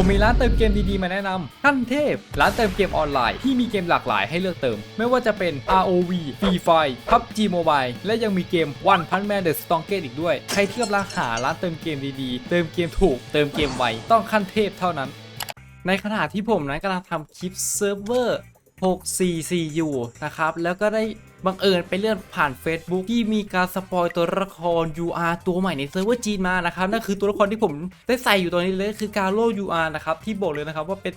ผมมีร้านเติมเกมดีๆ มาแนะนำขั้นเทพ ร้านเติมเกมออนไลน์ที่มีเกมหลากหลายให้เลือกเติม ไม่ว่าจะเป็น ROV Free Fire PUBG Mobile และยังมีเกม One Punch Man The Strongest อีกด้วย ใครที่กำลังหาร้านเติมเกมดีๆ เติมเกมถูก เติมเกมไว ต้องขั้นเทพเท่านั้น ในขณะที่ผมนั้นกำลังทำคลิปเซิร์ฟเวอร์ 644อยู่นะครับ แล้วก็ได้ บังเอิญไปเลื่อนผ่าน Facebook ที่มีการสปอยตัวละคร UR ตัวใหม่ในเซิร์ฟเวอร์จีนมานะครับนั่นคือตัวละครที่ผมได้ใส่อยู่ตอนนี้เลยคือกาโล UR นะครับที่บอกเลยนะครับว่าเป็น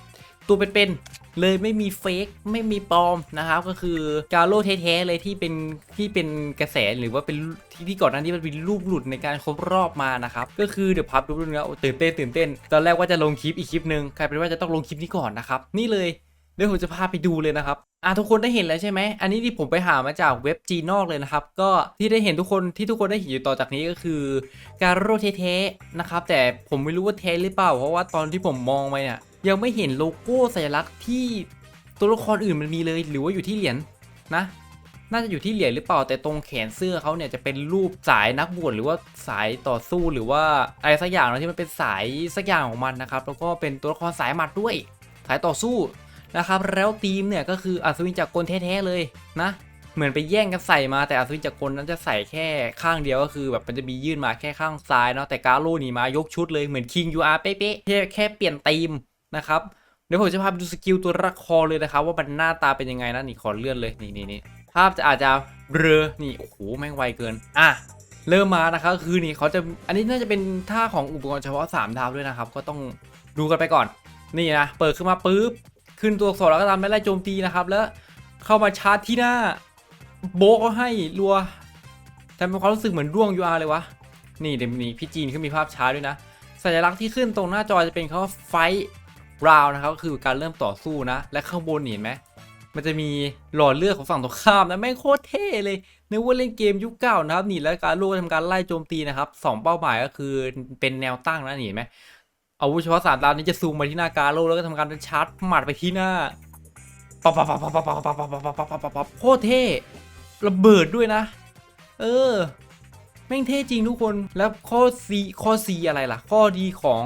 ตัวเป็นๆเลยไม่มีเฟกไม่มีปลอมนะครับก็คือกาโลแท้ๆเลยที่เป็นที่เป็นกระแสหรือว่าเป็นที่ที่ก่อนหน้านี้มันเป็นรูปหลุดในการครบรอบมานะครับก็คือเดี๋ยวพับดูดูแล้วตื่นเต้นตื่นเต้นตอนแรกว่าจะลงคลิปอีกคลิปหนึ่งกลายเป็นว่าจะต้องลงคลิปนี้ก่อนนะครับนี่เลย เดี๋ยวผมจะพาไปดูเลยนะครับอะทุกคนได้เห็นแล้วใช่ไหม อันนี้ที่ผมไปหามาจากเว็บจีนนอกเลยนะครับ ก็ที่ได้เห็นทุกคนที่ทุกคนได้เห็นอยู่ต่อจากนี้ก็คือ การโรเทๆนะครับ แต่ผมไม่รู้ว่าเทหรือเปล่า เพราะว่าตอนที่ผมมองไปเนี่ยยังไม่เห็นโลโก้สัญลักษณ์ที่ตัวละครอื่นมันมีเลย หรือว่าอยู่ที่เหรียญนะน่าจะอยู่ที่เหรียญหรือเปล่าแต่ตรงแขนเสื้อเขาเนี่ยจะเป็นรูปสายนักบวชหรือว่าสายต่อสู้หรือว่าอะไรสักอย่างนะที่มันเป็นสายสักอย่างของมันนะครับแล้วก็เป็นตัวละครสายหมัดด้วย สายต่อสู้ นะครับแล้วทีมเนี่ยก็คืออัศวินจากรกลแท้ๆเลยนะ เหมือนไปแย่งกันใส่มาแต่อัศวินจากรกลนั้นจะใส่แค่ข้างเดียวก็คือแบบมันจะมียื่นมาแค่ข้างซ้ายเนาะแต่กาโลนี่มายกชุดเลยเหมือนคิงยูอาร์เป๊ะๆแค่แค่เปลี่ยนทีมนะครับเดี๋ยวผมจะพาไปดูสกิลตัวละครเลยนะครับว่ามันหน้าตาเป็นยังไงนะนี่ขอเลื่อนเลยนี่นี่นี่ภาพจะอาจจะเบลอนี่โอ้โหแม่งไวเกินอะเริ่มมานะครับคือนี่เขาจะอันนี้น่าจะเป็นท่าของอุปกรณ์เฉพาะ 3 ดาวด้วยนะครับ ก็ต้องดูกันไปก่อน นี่นะ เปิดขึ้นมาปุ๊บ ขึ้นตัวอักษรแล้วก็ทำให้ไล่โจมตีนะครับ แล้วเข้ามาชาร์จที่หน้า โบกเขาให้รัวทำเป็นความรู้สึกเหมือนร่วง UR เลยวะ นี่เดี๋ยวนี้พี่จีนเขามีภาพช้าด้วยนะ สัญลักษณ์ที่ขึ้นตรงหน้าจอจะเป็นคำว่าไฟราวนะครับก็คือการเริ่มต่อสู้นะ และข้างบนเห็นไหมมันจะมีหลอดเลือดของฝั่งตรงข้ามนะแม่งโคตรเท่เลยนึกว่าเล่นเกมยุคเก่านะครับนี่แล้วการลูกทำการไล่โจมตีนะครับสองเป้าหมายก็คือเป็นแนวตั้งนะนี่เห็นไหม อาวุธเฉพาะสามดาวนี้จะซูมมาที่หน้ากาโลแล้วก็ทำการชาร์จหมัดไปที่หน้าปั๊บปั๊บปั๊บปั๊บปั๊บปั๊บปั๊บปั๊บปั๊บปั๊บปั๊บปับโคตรเท่ระเบิดด้วยนะ เออแม่งเท่จริงทุกคนแล้วข้อซีข้อซีอะไรล่ะ ข้อดีของ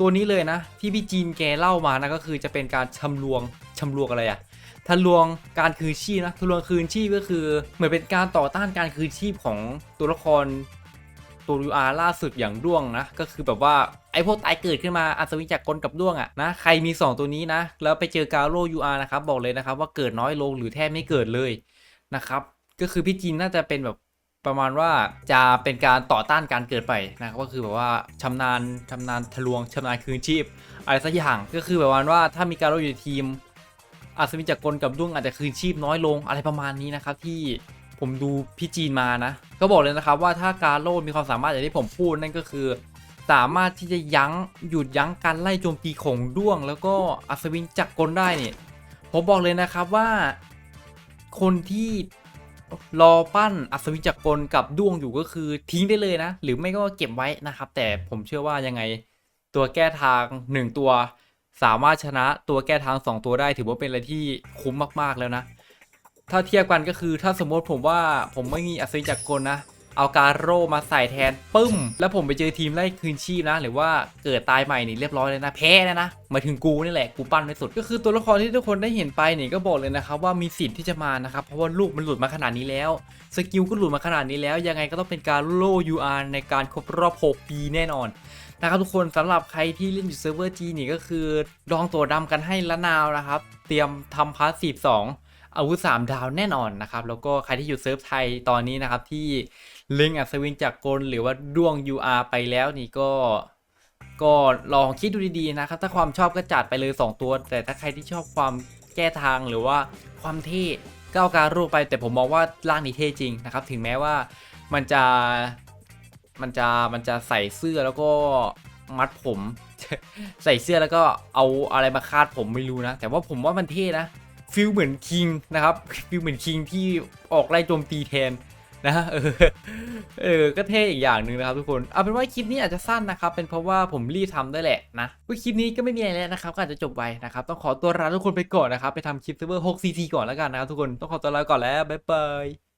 ตัวนี้เลยนะ ที่พี่จีนแกเล่ามานะก็คือจะเป็นการชำรวงชำรวงอะไรอะทะลวงการคืนชีพนะทะลวงคืนชีพก็คือ เหมือนเป็นการต่อต้านการคืนชีพของตัวละคร ตัว UR ล่าสุดอย่างด้วงนะ ก็คือแบบว่าไอพวกตายเกิดขึ้นมาอัศวินจากกลกับด้วงอะนะใครมี 2 ตัวนี้นะ แล้วไปเจอกาโร่ UR นะครับบอกเลยนะครับว่าเกิดน้อยลงหรือแทบไม่เกิดเลยนะครับก็คือพี่จีนน่าจะเป็นแบบประมาณว่าจะเป็นการต่อต้านการเกิดไปนะครับก็คือแบบว่าชำนาญชำนาญทะลวงชำนาญคืนชีพ อะไรสักอย่างก็คือแบบว่าถ้ามีการโร่อยู่ทีมอัศวินจากกลกับด้วงอาจจะคืนชีพน้อยลงอะไรประมาณนี้นะครับที่ผมดูพี่จีนมานะ ก็บอกเลยนะครับว่าถ้าการโลมีความสามารถอย่างที่ผมพูดนั่นก็คือ สามารถที่จะยั้งหยุดยั้งการไล่โจมตีของด้วง แล้วก็อัศวินจักรกลได้เนี่ยผมบอกเลยนะครับว่าคนที่รอปั้นอัศวินจักรกลกับด้วงอยู่ก็คือทิ้งได้เลยนะ หรือไม่ก็เก็บไว้นะครับ แต่ผมเชื่อว่ายังไงตัวแก้ทางหนึ่งตัว สามารถชนะตัวแก้ทางสองตัวได้ ถือว่าเป็นอะไรที่คุ้มมากๆแล้วนะ ถ้าเทียบกันก็คือถ้าสมมติผมว่าผมไม่มีอัศวินจักรกลนะ เอาการโร่มาใส่แทนปึ้ม แล้วผมไปเจอทีมไล่คืนชีพนะ หรือว่าเกิดตายใหม่นี่เรียบร้อยเลยนะแพ้แล้วนะมาถึงกูนี่แหละกูปั้นไม่สุด ก็คือตัวละครที่ทุกคนได้เห็นไปนี่ก็บอกเลยนะครับว่ามีสิทธิ์ที่จะมานะครับเพราะว่าลูกมันหลุดมาขนาดนี้แล้วสกิลก็หลุดมาขนาดนี้แล้ว ยังไงก็ต้องเป็นการโล่ UR ในการครบรอบ6ปีแน่นอนนะครับทุกคนสำหรับใครที่เล่นอยู่เซิร์ฟเวอร์จีนี่ก็คือดองตัวดำกันให้ละนาวนะครับ เตรียมทำพาร์ทสีสอง อาวุธ 3 ดาวแน่นอนนะครับ แล้วก็ใครที่อยู่เซิร์ฟไทยตอนนี้นะครับที่เล็งอัศวินจากกลหรือว่าด้วง UR ไปแล้วนี่ก็ก็ลองคิดดูดีๆนะครับ ถ้าความชอบก็จัดไปเลย 2 ตัว แต่ถ้าใครที่ชอบความแก้ทางหรือว่าความเท่ก็เอาการรูปไป แต่ผมมองว่าร่างนี้เท่จริงนะครับ ถึงแม้ว่ามันจะมันจะมันจะใส่เสื้อแล้วก็มัดผม ใส่เสื้อแล้วก็เอาอะไรมาคาดผมไม่รู้นะ แต่ว่าผมว่ามันเท่นะ ฟิลเหมือนคิงนะครับฟิลเหมือนคิงที่ออกไล่โจมตีแทนนะเออเออก็เท่อีกอย่างหนึ่งนะครับทุกคนเอาเป็นว่าคลิปนี้อาจจะสั้นนะครับ เป็นเพราะว่าผมรีบทำด้วยแหละนะคลิปนี้ก็ไม่มีอะไรแล้วนะครับก็อาจจะจบไปนะครับต้องขอตัวลาทุกคนไปก่อนนะครับไปทำคลิปเซิร์ฟเวอร์ 6 cc ก่อนแล้วกันนะครับทุกคนต้องขอตัวลาก่อนแล้วบ๊ายบาย